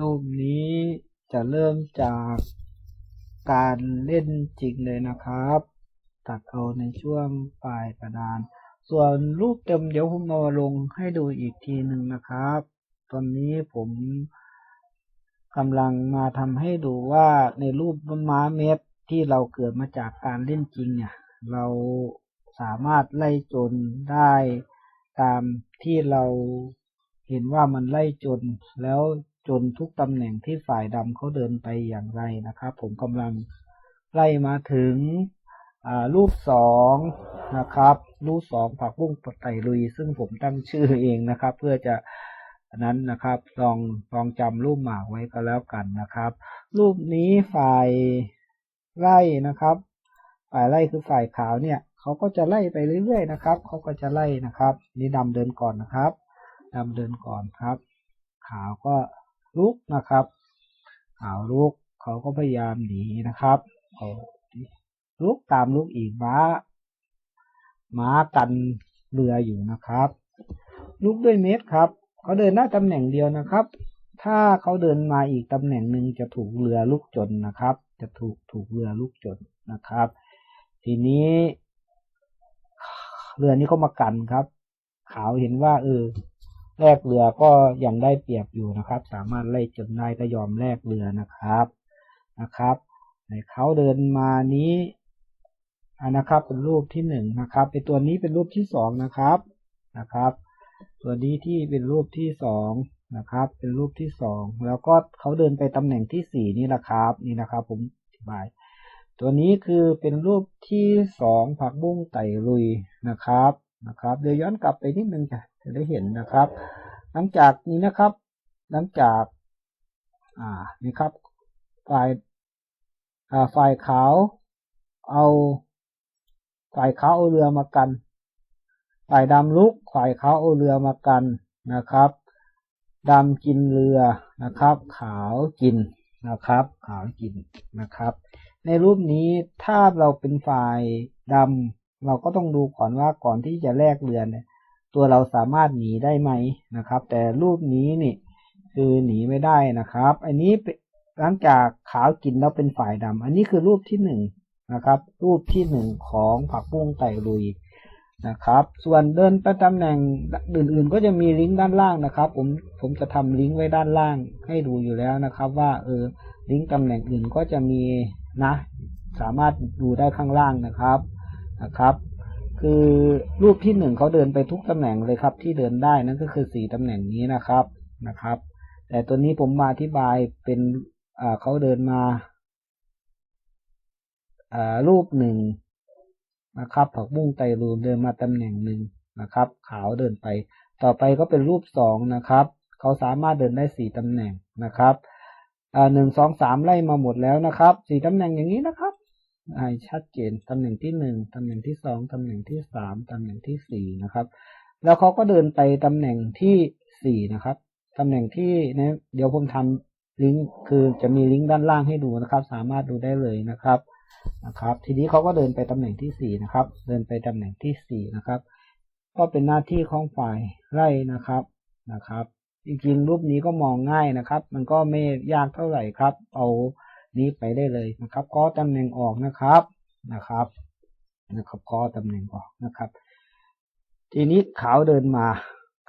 รูปนี้จะเริ่มจากการเล่นจริงเลยนะครับ ตัดเอาในช่วงปลายกระดาน ส่วนรูปเต็มเดี๋ยวผมเอาลงให้ดูอีกทีหนึ่งนะครับ ตอนนี้ผมกำลังมาทำให้ดูว่าในรูปม้าเม็ดที่เราเกิดมาจากการเล่นจริงเนี่ย เราสามารถไล่จนได้ตามที่เราเห็นว่ามันไล่จนแล้ว จนทุกตำแหน่งที่ฝ่ายดำเขาเดินไปอย่างไรนะครับ ผมกำลังไล่มาถึงรูปสองนะครับ รูปสองผักบุ้งไต่ลุย ซึ่งผมตั้งชื่อเองนะครับ เพื่อจะนั้นนะครับลองลองจำรูปหมากไว้ก็แล้วกันนะครับ รูปนี้ฝ่ายไล่นะครับ ฝ่ายไล่คือฝ่ายขาวเนี่ยเขาก็จะไล่ไปเรื่อยๆนะครับเขาก็จะไล่นะครับ นี่ดำเดินก่อนนะครับดำเดินก่อนครับ ขาวก็ ลุกนะครับขาวลุกเขาก็พยายามหนีนะครับเขาลุกตามลุกอีกม้า ม้ากันเรืออยู่นะครับ ลุกด้วยเม็ดครับ เขาเดินได้าตำแหน่งเดียวนะครับ ถ้าเขาเดินมาอีกตำแหน่งหนึ่งจะถูกเรือลุกจนนะครับ จะถูกถูกเรือลุกจนนะครับ ทีนี้ เรือนี้ก็มากันครับ ขาวเห็นว่า เออ แลกเรือก็ยังได้เปรียบอยู่นะครับ สามารถไล่จนได้ก็ยอมแลกเรือนะครับนะครับในเขาเดินมานี้อันนะครับเป็นรูปที่หนึ่งนะครับเป็นตัวนี้เป็นรูปที่สองนะครับนะครับ ตัวนี้ที่เป็นรูปที่สองนะครับ เป็นรูปที่สองแล้วก็เขาเดินไปตำแหน่งที่สี่นี่แหละครับ นี่นะครับ ผมอธิบาย ตัวนี้คือเป็นรูปที่สองผักบุ้งไต่ลุยนะครับนะครับ เดี๋ยวย้อนกลับไปนิดนึงจะ จะได้เห็นนะครับ หลังจากนี้นะครับ หลังจาก อ่านี่ครับฝ่ายอ่าฝ่ายขาว เอาฝ่ายขาวเอาเรือมากันฝ่ายดำลุกฝ่ายขาวเอาเรือมากันนะครับดำกินเรือนะครับ ขาวกินนะครับ ขาวกินนะครับ ในรูปนี้ถ้าเราเป็นฝ่ายดำเราก็ต้องดูก่อนว่าก่อนที่จะแลกเรือเนี่ย ตัวเราสามารถหนีได้ไหมนะครับ แต่รูปนี้นี่คือหนีไม่ได้นะครับ อันนี้หลังจากขาวกินแล้วเป็นฝ่ายดำอันนี้คือรูปที่หนึ่งนะครับ รูปที่หนึ่งของผักบุ้งไต่ลุยนะครับ ส่วนเดินไปตำแหน่งอื่นๆ ก็จะมีลิงก์ด้านล่างนะครับ ผมผมจะทำลิงก์ไว้ด้านล่างให้ดูอยู่แล้วนะครับ ว่าเออลิงก์ตำแหน่งอื่นก็จะมีนะ สามารถดูได้ข้างล่างนะครับนะครับ คือรูปที่หนึ่งเขาเดินไปทุกตำแหน่งเลยครับ ที่เดินได้นั่นก็คือสี่ตำแหน่งนี้นะครับนะครับ แต่ตัวนี้ผมมาอธิบายเป็นอ่าเขาเดินมาอ่ารูปหนึ่งนะครับ ผักบุ้งไตรูมเดินมาตำแหน่งหนึ่งนะครับ ขาวเดินไป ต่อไปก็เป็นรูปสองนะครับ เขาสามารถเดินได้สี่ตำแหน่งนะครับอ่าหนึ่งสองสามไล่มาหมดแล้วนะครับสี่ตำแหน่งอย่างนี้นะครับ ให้ชัดเจนตำแหน่งที่หนึ่งตำแหน่งที่สองตำแหน่งที่สามตำแหน่งที่สี่นะครับ แล้วเขาก็เดินไปตำแหน่งที่สี่นะครับตำแหน่งที่นะเดี๋ยวผมทำลิงก์คือจะมีลิงก์ด้านล่างให้ดูนะครับ สามารถดูได้เลยนะครับนะครับ ทีนี้เขาก็เดินไปตำแหน่งที่สี่นะครับ เดินไปตำแหน่งที่สี่นะครับ ก็เป็นหน้าที่ของฝ่ายไล่นะครับนะครับ จริงๆรูปนี้ก็มองง่ายนะครับ มันก็ไม่ยากเท่าไหร่ครับ เอา นี้ไปได้เลยนะครับ ก็ตำแหน่งออกนะครับนะครับนะครับก็ตำแหน่งออกนะครับ ทีนี้ขาวเดินมา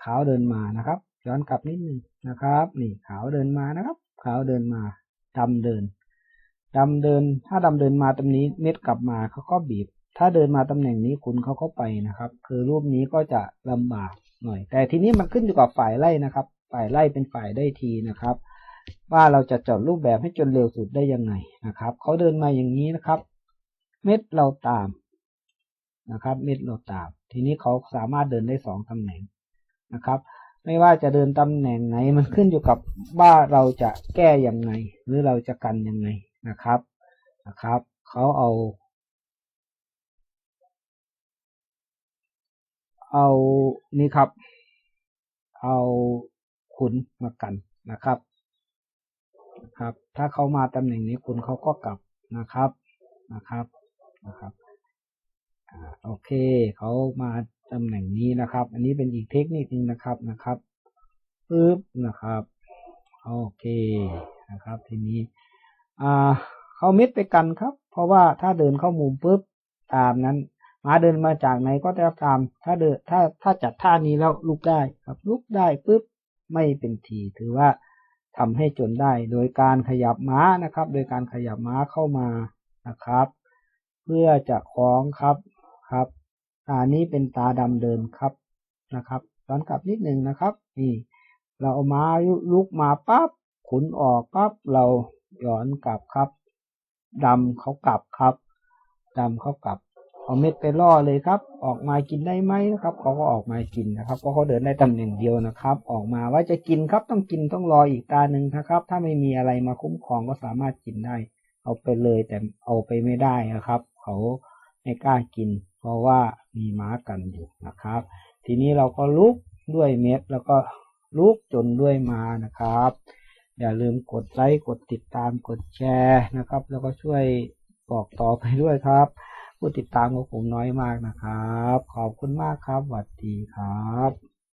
ขาวเดินมานะครับ ย้อนกลับนิดนึงนะครับ นี่ขาวเดินมานะครับ ขาวเดินมาดำเดินดำเดิน ถ้าดำเดินมาตรงนี้เม็ดกลับมาเขาก็บีบ ถ้าเดินมาตำแหน่งนี้คุณเขาก็ไปนะครับ คือรูปนี้ก็จะลำบากหน่อย แต่ทีนี้มันขึ้นอยู่กับฝ่ายไล่นะครับ ฝ่ายไล่เป็นฝ่ายได้ทีนะครับ ว่าเราจะจดรูปแบบให้จนเร็วสุดได้ยังไงนะครับเขาเดินมาอย่างนี้นะครับ เม็ดเราตามนะครับ เม็ดเราตาม ทีนี้เขาสามารถเดินได้สองตำแหน่งนะครับ ไม่ว่าจะเดินตำแหน่งไหน มันขึ้นอยู่กับว่าเราจะแก้ย่างไง หรือเราจะกันยังไงนะครับนะครับเขาเอา เอานี่ครับ เอาขุนมากันนะครับ ถ้าเขามาตำแหน่งนี้คุณเขาก็กลับนะครับนะครับนะครับอโอเคเขามาตำแหน่งนี้นะครับ อันนี้เป็นอีกเทคนิคนึงนะครับนะครับปึ๊บนะครับโอเคนะครับ ทีนี้อ่าเข้าเม็ดไปกันครับ เพราะว่าถ้าเดินเข้ามุมปุ๊บตามนั้นมาเดินมาจากไหนก็จะตาม ถ้าเดินถ้าถ้าจัดท่านี้แล้วลุกได้ครับลุกได้ปุ๊บไม่เป็นทีถือว่า ทำให้จนได้ โดยการขยับม้านะครับ โดยการขยับม้าเข้ามานะครับ เพื่อจะคล้องครับครับตานี้เป็นตาดำเดินครับนะครับย้อนกลับนิดหนึ่งนะครับนี่เราเอาม้าลุกมาปั๊บขุนออกปั๊บเราย้อนกลับครับดำเขากลับครับดำเขากลับ เอาเม็ดไปล่อเลยครับ ออกมากินได้ไหมนะครับเขาก็ออกมากินนะครับเพราะเขาเดินได้ตำแหน่งเดียวนะครับ ออกมาว่าจะกินครับต้องกินต้องรออีกตาหนึ่งนะครับ ถ้าไม่มีอะไรมาคุ้มครองก็สามารถกินได้ เอาไปเลยแต่เอาไปไม่ได้นะครับ เขาไม่กล้ากิน เพราะว่ามีม้ากันอยู่นะครับ ทีนี้เราก็ลุกด้วยเม็ดแล้วก็ลุกจนด้วยมานะครับ อย่าลืมกดไลค์กดติดตามกดแชร์นะครับ แล้วก็ช่วยบอกต่อไปด้วยครับ ผู้ติดตามของผมน้อยมากนะครับ ขอบคุณมากครับสวัสดีครับ